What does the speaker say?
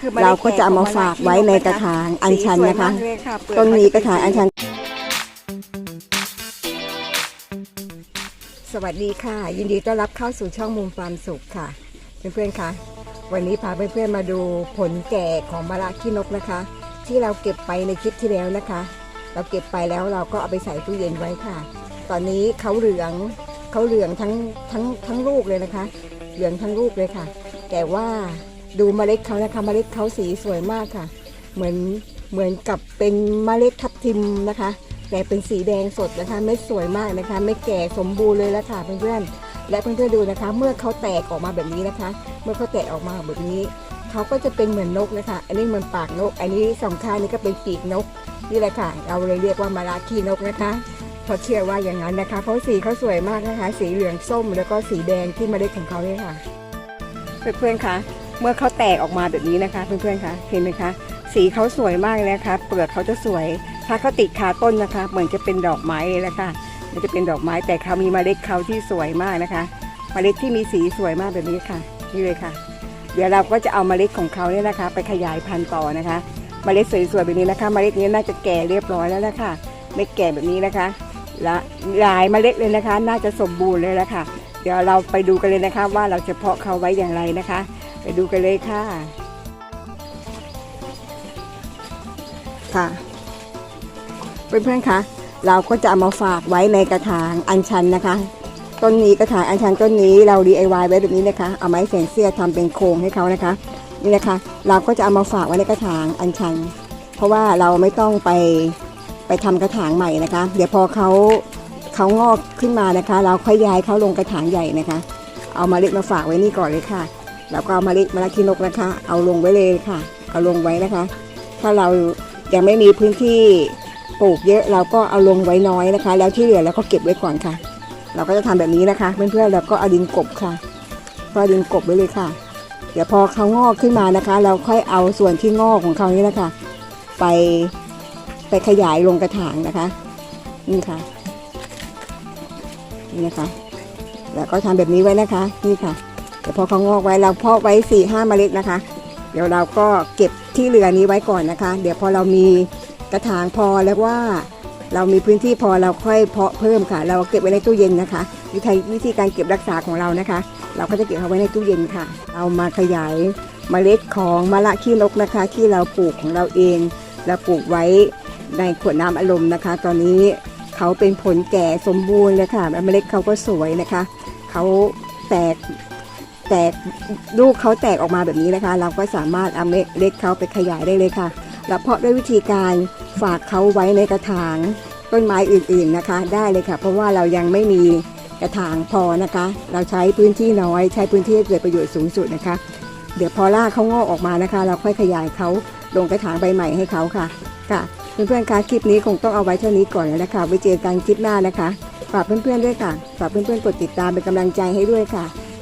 คือมล็ดเราก็จะเอามาแขฝากไว้ในกระถางอัญชันนะคะสีสวยมากเลยค่ะเปลือกต้นนี้กระถางอัญชัน สวัสดีค่ะ ยินดีต้อนรับเข้าสู่ช่องมุมความสุขค่ะ เพื่อนๆคะวันนี้พาเพื่อนๆมาดูผลแก่ของมะระขี้นกนะคะ ที่เราเก็บไปในคลิปที่แล้วนะคะ เราเก็บไปแล้วเราก็เอาไปใส่ตู้เย็นไว้ค่ะ ตอนนี้เขาเหลืองเขาเหลืองทั้งทั้งทั้งลูกเลยนะคะ เหลืองทั้งลูกเลยค่ะ แต่ว่า ดูเมล็ดเขานะคะ เมล็ดเขาสีสวยมากค่ะ เหมือนเหมือนกับเป็นเมล็ดทับทิมนะคะ แต่เป็นสีแดงสดนะคะ ไม่สวยมากนะคะ ไม่แก่สมบูรณ์เลยล้วค่ะเพื่อนๆ และเพื่อนๆดูนะคะ เมื่อเขาแตกออกมาแบบนี้นะคะ เมื่อเขาแตกออกมาแบบนี้ เขาก็จะเป็นเหมือนนกนะคะ อันนี้เหมือนปากนก อันนี้สองข้างนี้ก็เป็นปีกนก นี่แหละค่ะ เราเลยเรียกว่ามาราคีนกนะคะเพราะเชื่อว่าอย่างนั้นนะคะ เพราะสีเขาสวยมากนะคะ สีเหลืองส้มแล้วก็สีแดงที่เมล็ดของเขาเนี่ยค่ะ เพื่อนๆคะ เมื่อเขาแตกออกมาแบบนี้นะคะเพื่อนๆคะเห็นไหมคะสีเขาสวยมากเลยนะคะเปลือกเขาจะสวย ถ้าเขาติดคาต้นนะคะเหมือนจะเป็นดอกไม้เลยละค่ะมันจะเป็นดอกไม้แต่เขามีเมล็ดเขาที่สวยมากนะคะ เมล็ดที่มีสีสวยมากแบบนี้ค่ะนี่เลยค่ะ เดี๋ยวเราก็จะเอาเมล็ดของเขาเนี่ยนะคะ ไปขยายพันธุ์ต่อนะคะ เมล็ดสวยๆแบบนี้นะคะ เมล็ดนี้น่าจะแก่เรียบร้อยแล้วนะคะไม่แก่แบบนี้นะคะและหลายเมล็ดเลยนะคะ น่าจะสมบูรณ์เลยแล้วค่ะ เดี๋ยวเราไปดูกันเลยนะคะ ว่าเราจะเพาะเขาไว้อย่างไรนะคะ ดูกันเลยค่ะ ค่ะ เพื่อนๆคะเราก็จะเอามาฝากไว้ในกระถางอัญชันนะคะ ต้นนี้กระถางอัญชันต้นนี้เรา DIY ไว้แบบนี้นะคะ เอาไม้แสงเสี้ยทำเป็นโครงให้เขานะคะ นี่นะคะ เราก็จะเอามาฝากไว้ในกระถางอัญชัน เพราะว่าเราไม่ต้องไปไปทำกระถางใหม่นะคะ เดี๋ยวพอเขาเขางอกขึ้นมานะคะ เราค่อยย้ายเขาลงกระถางใหญ่นะคะ เอามาเล็ดมาฝากไว้นี่ก่อนเลยค่ะ แล้วก็เอามาล็ดมาละคินกนะคะ เอาลงไว้เลยค่ะ เอาลงไว้นะคะ ถ้าเรายังไม่มีพื้นที่ปลูกเยอะเราก็เอาลงไว้น้อยนะคะ แล้วที่เหลือเราก็เก็บไว้ก่อนค่ะ เราก็จะทำแบบนี้นะคะเพื่อนๆเราก็เอาดินกบค่ะก็เอาดินกบไว้เลยค่ะ เดี๋ยวพอเขางอกขึ้นมานะคะ เราค่อยเอาส่วนที่งอกของเขานี่นะคะ ไปไปขยายลงกระถางนะคะนี่ค่ะนี่นะคะ แล้วก็ทำแบบนี้ไว้นะคะนี่ค่ะ เดี๋ยวพอเขางอกไว้เราเพาะไว้สี่ห้าเมล็ดนะคะ เดี๋ยวเราก็เก็บที่เหลือนี้ไว้ก่อนนะคะ เดี๋ยวพอเรามีกระถางพอแล้วว่า เรามีพื้นที่พอเราค่อยเพาะเพิ่มค่ะ เราเก็บไว้ในตู้เย็นนะคะ วิธีวิธีการเก็บรักษาของเรานะคะ เราก็จะเก็บเอาไว้ในตู้เย็นค่ะ เอามาขยายเมล็ดของมะละขี้นกนะคะ ที่เราปลูกของเราเองเราปลูกไว้ในขวดน้ำอารมณ์นะคะ ตอนนี้เขาเป็นผลแก่สมบูรณ์เลยค่ะแล้วเมล็ดเขาก็สวยนะคะ เขาแตก แตกลูกเขาแตกออกมาแบบนี้นะคะ เราก็สามารถเอาเมล็ดเขาไปขยายได้เลยค่ะ แล้วเพาะด้วยวิธีการฝากเขาไว้ในกระถางต้นไม้อื่นๆนะคะ ได้เลยค่ะ เพราะว่าเรายังไม่มีกระถางพอนะคะ เราใช้พื้นที่น้อยใช้พื้นที่ให้เกิดประโยชน์สูงสุดนะคะ เดี๋ยวพอรากเขางอกออกมานะคะ เราค่อยขยายเขาลงกระถางใบใหม่ให้เขาค่ะค่ะเพื่อนๆคะคลิปนี้คงต้องเอาไว้เท่านี้ก่อนแล้วนะคะไว้เจอกันคลิปหน้านะคะฝากเพื่อนๆด้วยค่ะฝากเพื่อนๆกดติดตามเป็นกำลังใจให้ด้วยค่ะ